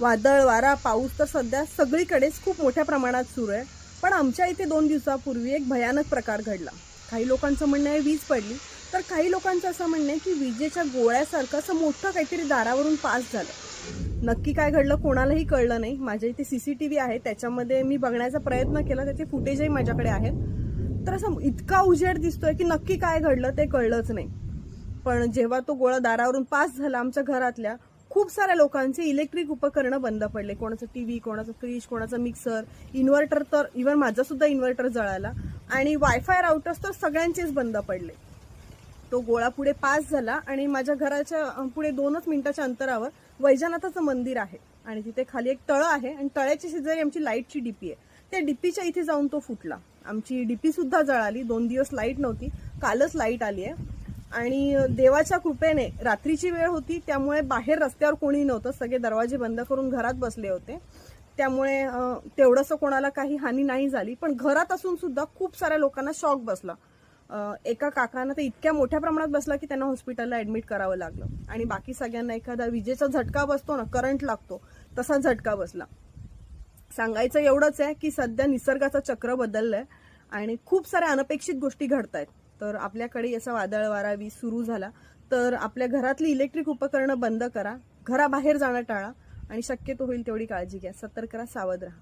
वादळ वारा पाऊस तर सध्या सगळीकडेच खूप मोठ्या प्रमाणात सुरू आहे. पण आमच्या इथे दोन दिवसापूर्वी एक भयानक प्रकार घडला. काही लोकांचं म्हणणं आहे वीज पडली. तर काही लोकांचं असं म्हणणं आहे की विजेच्या गोळ्यासारखं असं मोठं काहीतरी दारावरून पास झालं. नक्की काय घडलं कोणालाही कळलं नाही. माझ्या इथे सी सी टी व्ही आहे. त्याच्यामध्ये मी बघण्याचा प्रयत्न केला. त्याचे फुटेजही माझ्याकडे आहेत. तर असं इतका उजेड दिसतोय की नक्की काय घडलं ते कळलंच नाही. पण जेव्हा तो गोळा दारावरून पास झाला आमच्या घरातल्या खूप साऱ्या लोकांचे इलेक्ट्रिक उपकरणं बंद पडले. कोणाचं टी व्ही कोणाचं फ्रीज कोणाचं मिक्सर इन्व्हर्टर तर इव्हन माझा सुद्धा इन्व्हर्टर जळाला. आणि वायफाय राउटर्स तर सगळ्यांचेच बंद पडले. तो गोळा पुढे पास झाला आणि माझ्या घराच्या पुढे दोनच मिनिटाच्या अंतरावर वैजनाथाचं मंदिर आहे. आणि तिथे खाली एक तळं आहे आणि तळ्याची शेजारी आमची लाईटची डीपी आहे. त्या डीपीच्या इथे जाऊन तो फुटला. आमची डीपी सुद्धा जळाली. दोन दिवस लाइट नव्हती. कालच लाइट आली आहे. आणि देवाच्या कृपेने रात्रीची वेळ होती त्यामुळे बाहेर रस्त्यावर कोणी नव्हतं. सगळे दरवाजे बंद करून घरात बसले होते. त्यामुळे तेवढंसं कोणाला काही हानी नाही झाली. पण घरात असून सुद्धा खूप साऱ्या लोकांना शॉक बसला. एका काकांना तर इतक्या मोठ्या प्रमाणात बसला की त्यांना हॉस्पिटलला ऍडमिट करावं लागलं. आणि बाकी सगळ्यांना एखादा विजेचा झटका बसतो ना करंट लागतो तसा झटका बसला. सांगायचं एवढंच आहे की सध्या निसर्गाचं चक्र बदललंय आणि खूप साऱ्या अनपेक्षित गोष्टी घडत आहेत तर आपल्याकडे याचा वादळ वारा वीज सुरू झाला. तर आपल्या घरातली इलेक्ट्रिक उपकरणं बंद करा. घराबाहेर जाणं टाळा आणि शक्यतो होईल तेवढी काळजी घ्या. सतर्क करा सावध राहा.